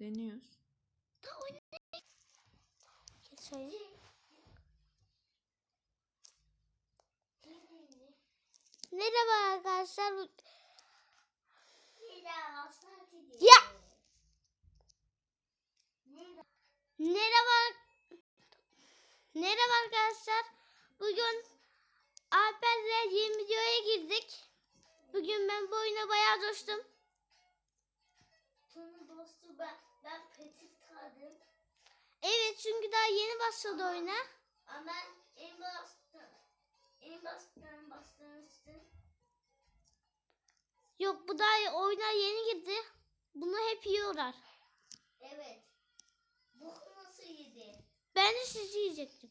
Deniyoruz. Söyle. Merhaba arkadaşlar. Ya. Merhaba. Merhaba arkadaşlar. Bugün Alper'le yeni videoya girdik. Bugün ben bu oyuna bayağı coştum. Ben, petit kaldım. Evet çünkü daha yeni başladı oyuna. Ama ben en bastım. En bastım bastırmıştım. Yok bu daha oyuna yeni girdi. Bunu hep yiyorlar. Evet. Bu nasıl yedi? Ben de sizi yiyecektim.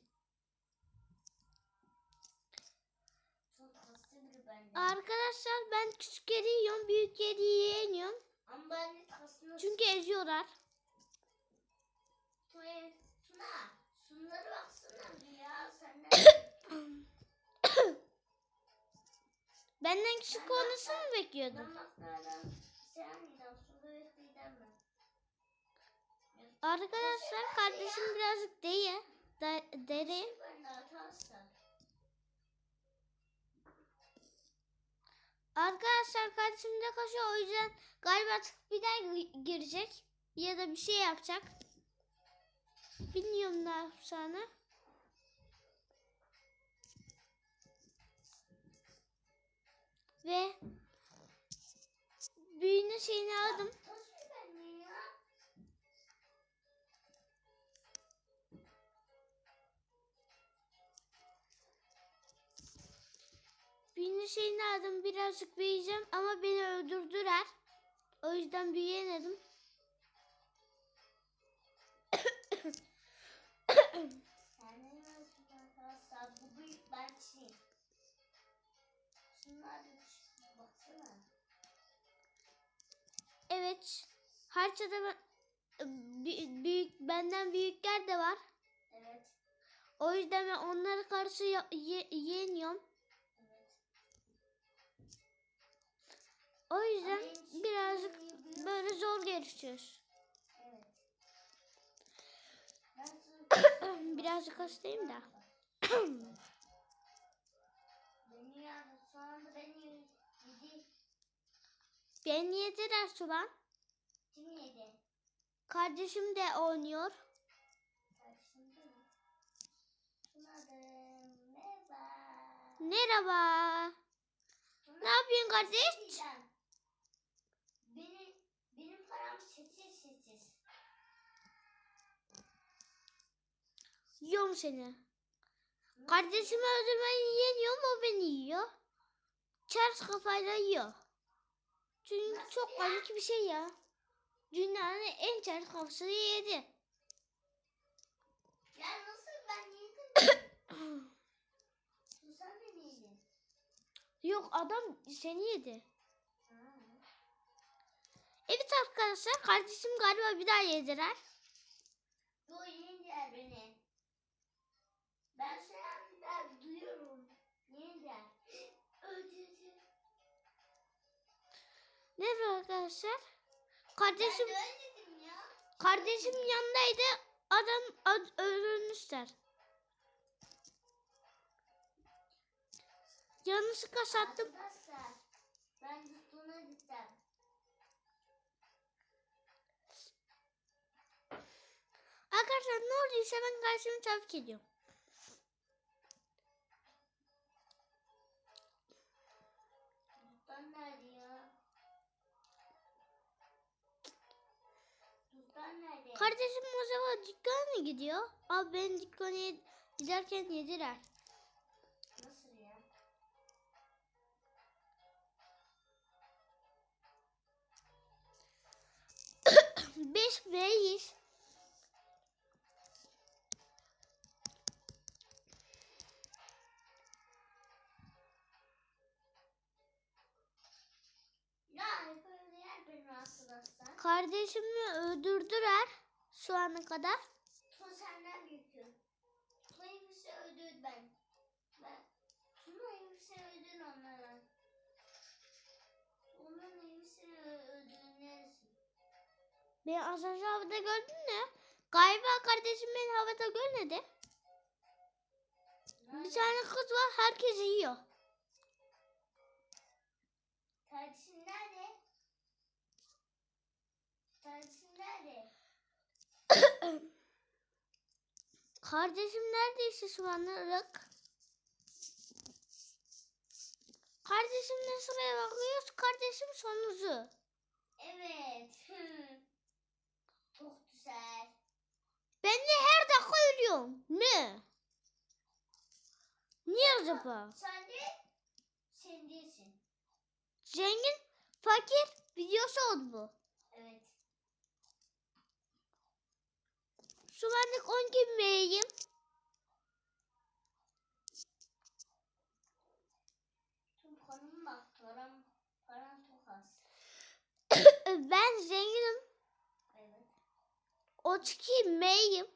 Arkadaşlar ben küçük yeri yiyorum, büyük yeri yiyemiyorum. Ama ben de kasını... Çünkü eziyorlar. Tuna, şunlara baksana bir ya senden. Benden küçük olmasını mı bekliyordun? ben ben. Arkadaşlar kardeşim birazcık. De, deri. Ben de atarsan. Arkadaşlar kardeşim de koşuyor o yüzden galiba bir daha gi- girecek. Ya da bir şey yapacak. Bilmiyorum ne yapacağını. Ve büyüğünü şeyini aldım. Büyüğünü şeyini aldım. Birazcık büyüyeceğim ama beni öldürdüler. O yüzden büyüyemedim. Şunlar da küçük. Baksana. Evet. Harçada büyük benden büyükler de var. Evet. O yüzden ben onlara karşı ye- yeniyorum. Evet. O yüzden küçük birazcık böyle zor geçiyoruz. Evet. Birazcık hastayım da. Beni yediler sulan. Kim yedi? Kardeşim de oynuyor. Kardeşim değil mi? Tunadım. Merhaba. Merhaba. Ne yapıyorsun şey kardeş? diyeceğim. Benim, benim param sekiz sekiz. Yiyorum seni. Kardeşimi öldürmeyi yeniyorum o beni yiyor. Ters kafayla yiyor. Çünkü çok komik bir şey ya. Dünyanın en ters kafasını yedi. Ya nasıl ben yedim? Sen de mi yedin? Yok adam seni yedi. Ha. Evet arkadaşlar kardeşim galiba bir daha yediler. Dur yediler beni. Ben şu Ne var arkadaşlar? Kardeşim ya. kardeşim yanındaydı. Adam ad, öldürmüşler. Yanlışlıkla sattım. Arkadaşlar ben tuttuğuna gittim. Arkadaşlar ne olduysa ben kardeşimi tebrik ediyorum. Kardeşim o zaman dükkana mı gidiyor? Abi ben dükkana giderken yediler. Nasıl ya? Beş arkadaşlar. Kardeşimi öldürdüler şu ana kadar. Tuna senden büyüküm. Tuna hepsi öldürdü ben. Ben. Tuna hepsi öldürdü onlara. Onun hepsi öldürdü neresi? Beni önce havada gördün mü? Galiba kardeşim beni havada görmedi. Bir tane kız var herkes yiyor. Kardeşin nerede? Kardeşin nerede? Kardeşim neredeyse şu anlık? Kardeşimle sıraya bakıyoruz. Kardeşim sonuzu. Evet. Çok güzel. Ben de her dakika ölüyorum. Ne? Niye acaba? Sen de sen değilsin. Zengin, fakir videosu oldu bu. Evet. Şu anlık 10 gibi vereyim. Ben zenginim. Evet. O çıkayım meyim.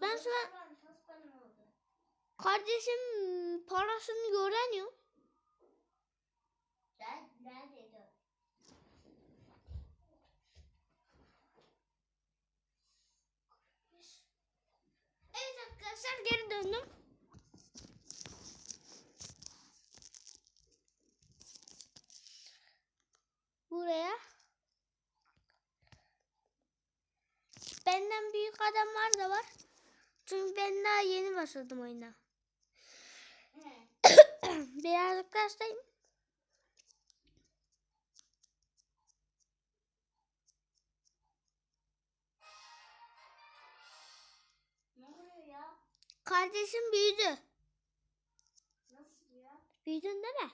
Ben Çok şu an az param, çok az param oldu. kardeşim parasını göremiyor. Ben neredeydi? Evet arkadaşlar geri döndüm. Buraya. Benden büyük adamlar da var. Çünkü ben daha yeni başladım oyuna. Birazcık hastayım. Kardeşim büyüdü. Nasıl ya? Büyüdün değil mi?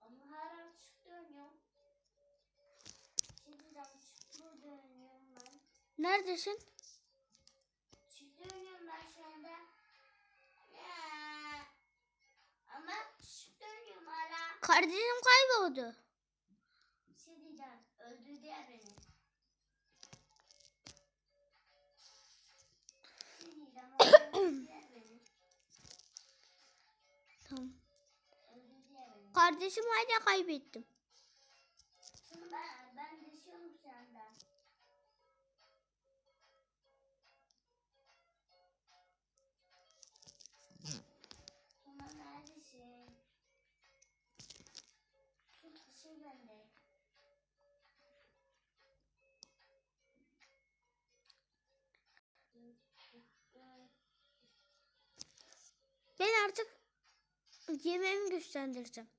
Ama her an çıktı oynuyorum. Şimdi de çıktı oynuyorum ben. Neredesin? Çıktı oynuyorum ben şu anda. Ya. Ama çıktı oynuyorum hala. Kardeşim kayboldu. Tamam. Kardeşim hala kaybettim. Ben artık yemeğimi güçlendireceğim.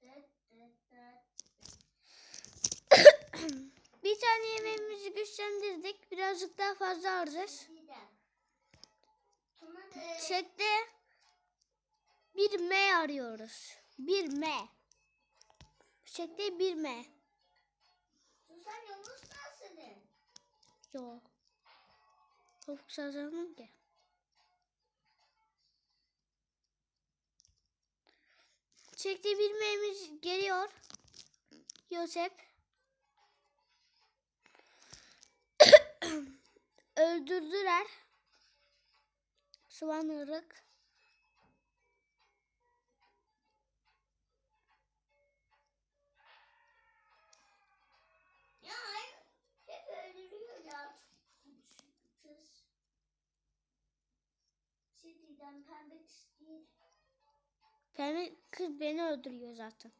Bir tane yemeğimizi güçlendirdik. Birazcık daha fazla alacağız. Çekte bir M arıyoruz. Bir M. Çekte bir M. Susan yolun nasılsın? Yok. Çok sazanım ki. Çekte bir M'miz geliyor. Yosep. Öldürdüler. Soğan Pembe kız beni öldürüyor zaten.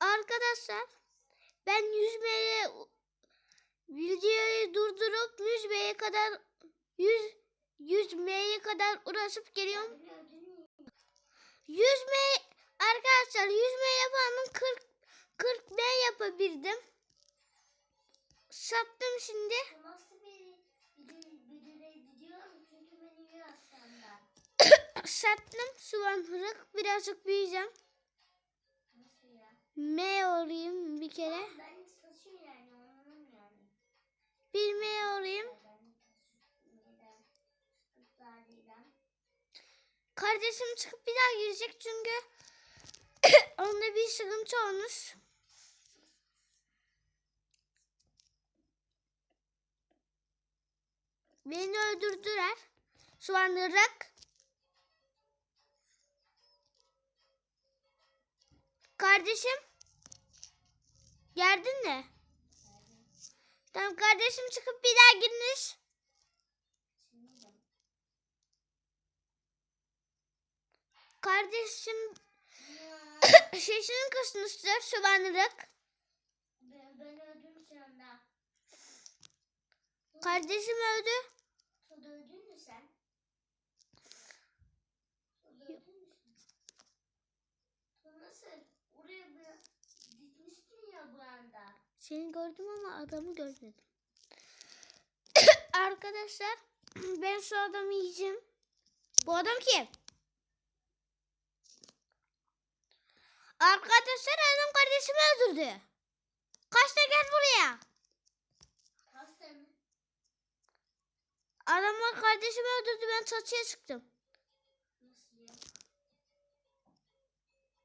Arkadaşlar ben yüzmeye videoyu durdurup yüzmeye kadar yüz yüzmeye kadar uğraşıp geliyorum. Yüzme arkadaşlar yüzme yapanın 40 40 B yapabildim. Sattım şimdi. Sattım soğan hırık. Birazcık büyüyeceğim. M olayım bir kere. Ama Ben saçıyor yani anlamam yani. Bir M olayım. Kardeşim çıkıp bir daha girecek çünkü onda bir sıkıntı olmuş. Beni öldürdüler. Soğanlırak. Kardeşim. Geldin mi? Tamam kardeşim çıkıp bir daha giriniz. Kardeşim sesinin kısmıştır soğanlırak. Ben, ben öldüm şu anda. Kardeşim öldü. Tuğda öldün mü sen? Tuğda öldün mü sen? Tuğda nasıl? Oraya bir gitmiştin ya bu anda. Seni gördüm ama adamı görmedim. Arkadaşlar ben şu adamı yiyeceğim. Bu adam kim? Arkadaşlar adam kardeşimi öldürdü. Kaç da gel buraya. Hasta mı? Adamlar kardeşimi öldürdü ben çatıya çıktım.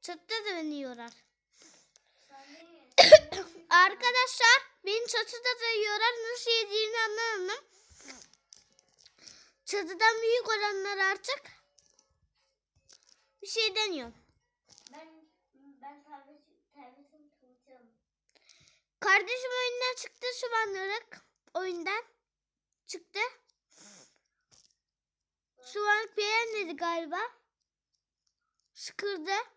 Çatıda da beni yiyorlar. Arkadaşlar beni çatıda da yiyorlar. Nasıl yediğini anlamadım. Çatıdan büyük olanlar artık bir şey deniyor. Ben ben tutuyorum. Kardeşim oyundan çıktı şu anlık. Oyundan çıktı. Şu an beğenmedi galiba. Sıkırdı.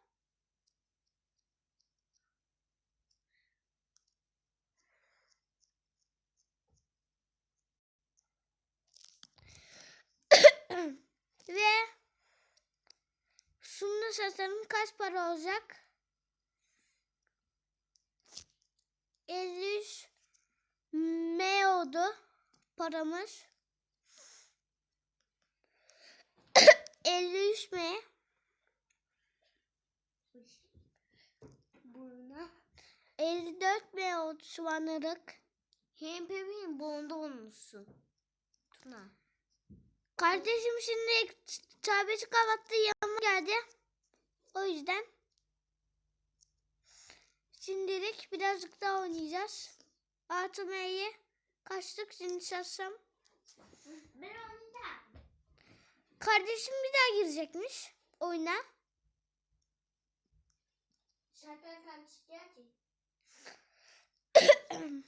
Ve satalım kaç para olacak? 53 M oldu paramız. 53 M. Buruna. 54 M oldu şu anlık. Hem bebeğin bonda olmuşsun. Tuna. Kardeşim şimdi tableti kapattı yanıma geldi. O yüzden şimdilik birazcık daha oynayacağız. Artı M'ye kaçtık şimdi satsam. Ben onda. Kardeşim bir daha girecekmiş oyuna. Zaten tanışacak ki.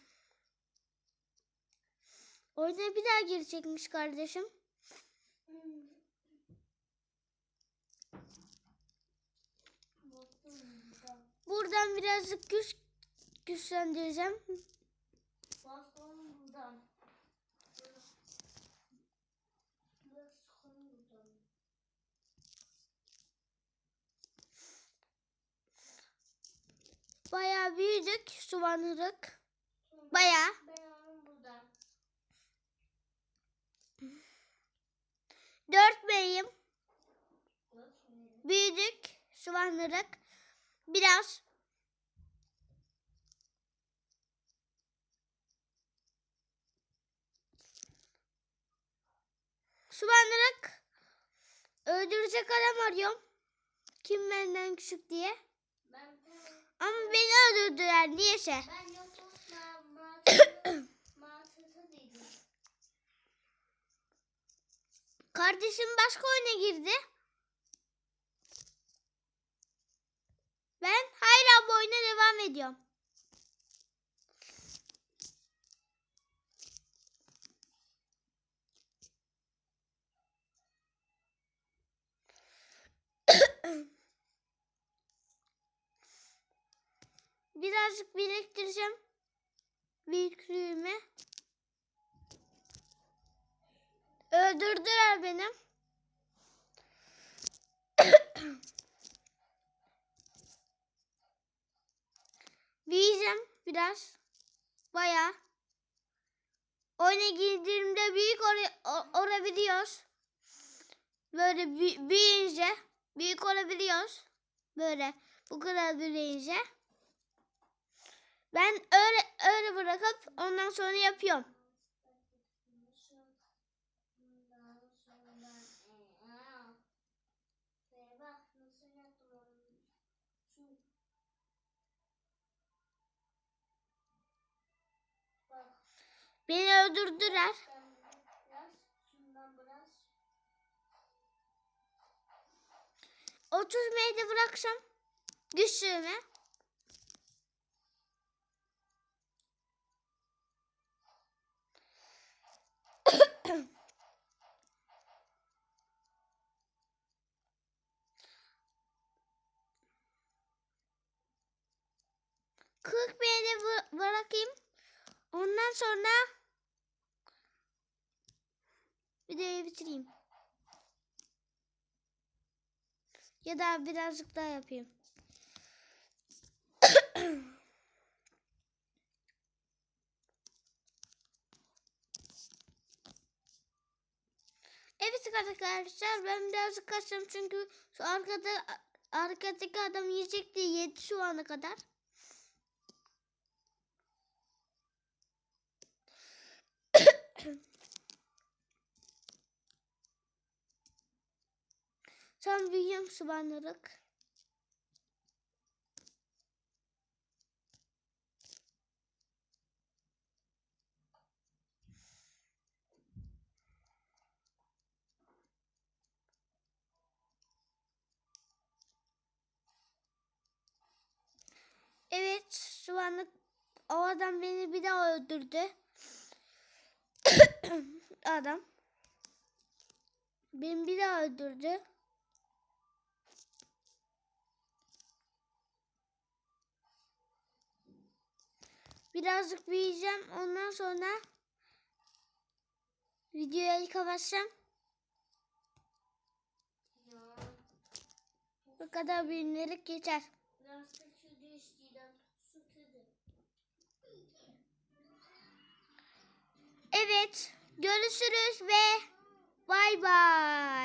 Oyuna bir daha girecekmiş kardeşim. Buradan birazcık güç güçlendireceğim. Baston buradan. Baston buradan. Bayağı büyüdük, suvanırık. Bayağı. Dört. Baston. Büyüdük, suvanırık. Biraz. Suvanırık. Öldürecek adam arıyorum. Kim benden küçük diye. Ben Ama beni öldürdüler ben mağazada mağazada değilim. Kardeşim başka oyuna girdi. Ben hala bu oyuna devam ediyorum. Birazcık biriktireceğim. Büyüklüğümü. Öldürdüler beni. Büyüyeceğim biraz. Baya. Oyuna girdiğimde büyük olabiliyoruz. Böyle bü- büyüyünce büyük olabiliyoruz. Böyle bu kadar büyüyünce. Ben öyle öyle bırakıp ondan sonra yapıyorum. Beni öldürdüler. Otuz meyde bıraksam güçlüğüme. Kırk bı- bırakayım. Ondan sonra videoyu bitireyim. Ya da birazcık daha yapayım. Evet arkadaşlar ben birazcık kaçtım çünkü şu arkada arkadaki adam yiyecek diye yedi şu ana kadar. Sen büyüyor musun? Anlık o adam beni bir daha öldürdü. adam. Beni bir daha öldürdü. Birazcık büyüyeceğim. Ondan sonra videoyu kapatacağım. Bu kadar büyünerek geçer. Biraz da şu düştüğüden su tadı. Evet. Görüşürüz ve bay bay.